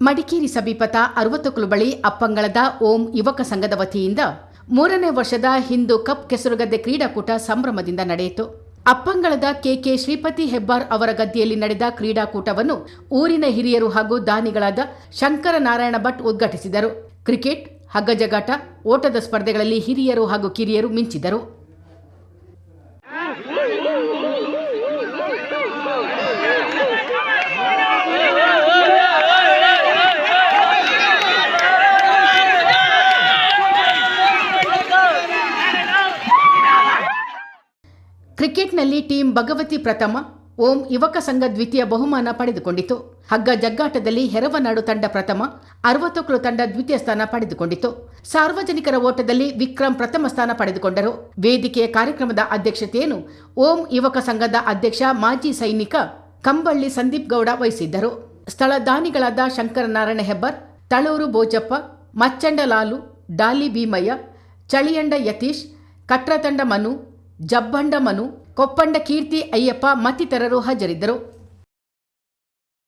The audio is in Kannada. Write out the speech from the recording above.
ಮಡಿಕೇರಿ ಸಮೀಪದ ಅರವತ್ತುಕುಲು ಬಳಿ ಅಪ್ಪಂಗಳದ ಓಂ ಯುವಕ ಸಂಘದ ವತಿಯಿಂದ ಮೂರನೇ ವರ್ಷದ ಹಿಂದೂ ಕಪ್ ಕೆಸರುಗದ್ದೆ ಕ್ರೀಡಾಕೂಟ ಸಂಭ್ರಮದಿಂದ ನಡೆಯಿತು. ಅಪ್ಪಂಗಳದ ಕೆಕೆ ಶ್ರೀಪತಿ ಹೆಬ್ಬಾರ್ ಅವರ ಗದ್ದೆಯಲ್ಲಿ ನಡೆದ ಕ್ರೀಡಾಕೂಟವನ್ನು ಊರಿನ ಹಿರಿಯರು ಹಾಗೂ ದಾನಿಗಳಾದ ಶಂಕರ ನಾರಾಯಣ ಭಟ್ ಉದ್ಘಾಟಿಸಿದರು. ಕ್ರಿಕೆಟ್ ಹಗ್ಗಜಗಾಟ ಓಟದ ಸ್ಪರ್ಧೆಗಳಲ್ಲಿ ಹಿರಿಯರು ಹಾಗೂ ಕಿರಿಯರು ಮಿಂಚಿದರು ಕ್ರಿಕೆಟ್ನಲ್ಲಿ ಟೀಂ ಭಗವತಿ ಪ್ರಥಮ, ಓಂ ಯುವಕ ಸಂಘ ದ್ವಿತೀಯ ಬಹುಮಾನ ಪಡೆದುಕೊಂಡಿತು. ಹಗ್ಗ ಜಗ್ಗಾಟದಲ್ಲಿ ಹೆರವನಾಡು ತಂಡ ಪ್ರಥಮ ಅರವತ್ತೊಕ್ಕಲು ತಂಡ ದ್ವಿತೀಯ ಸ್ಥಾನ ಪಡೆದುಕೊಂಡಿತು. ಸಾರ್ವಜನಿಕರ ಓಟದಲ್ಲಿ ವಿಕ್ರಮ್ ಪ್ರಥಮ ಸ್ಥಾನ ಪಡೆದುಕೊಂಡರು. ವೇದಿಕೆಯ ಕಾರ್ಯಕ್ರಮದ ಅಧ್ಯಕ್ಷತೆಯನ್ನು ಓಂ ಯುವಕ ಸಂಘದ ಅಧ್ಯಕ್ಷ ಮಾಜಿ ಸೈನಿಕ ಕಂಬಳ್ಳಿ ಸಂದೀಪ್ ಗೌಡ ವಹಿಸಿದ್ದರು. ಸ್ಥಳ ದಾನಿಗಳಾದ ಶಂಕರನಾರಾಯಣ ಹೆಬ್ಬರ್, ತಳೂರು ಬೋಜಪ್ಪ ಮಚ್ಚಂಡ ಲಾಲು ಡಾಲಿ ಭೀಮಯ್ಯ, ಚಳಿಯಂಡ ಯತೀಶ್, ಕಟ್ರತಂಡ ಮನು ಜಬ್ಬಂಡ ಮನು ಕೊಪ್ಪಂಡ ಕೀರ್ತಿ ಅಯ್ಯಪ್ಪ ಮತ್ತಿತರರು ಹಾಜರಿದ್ದರು.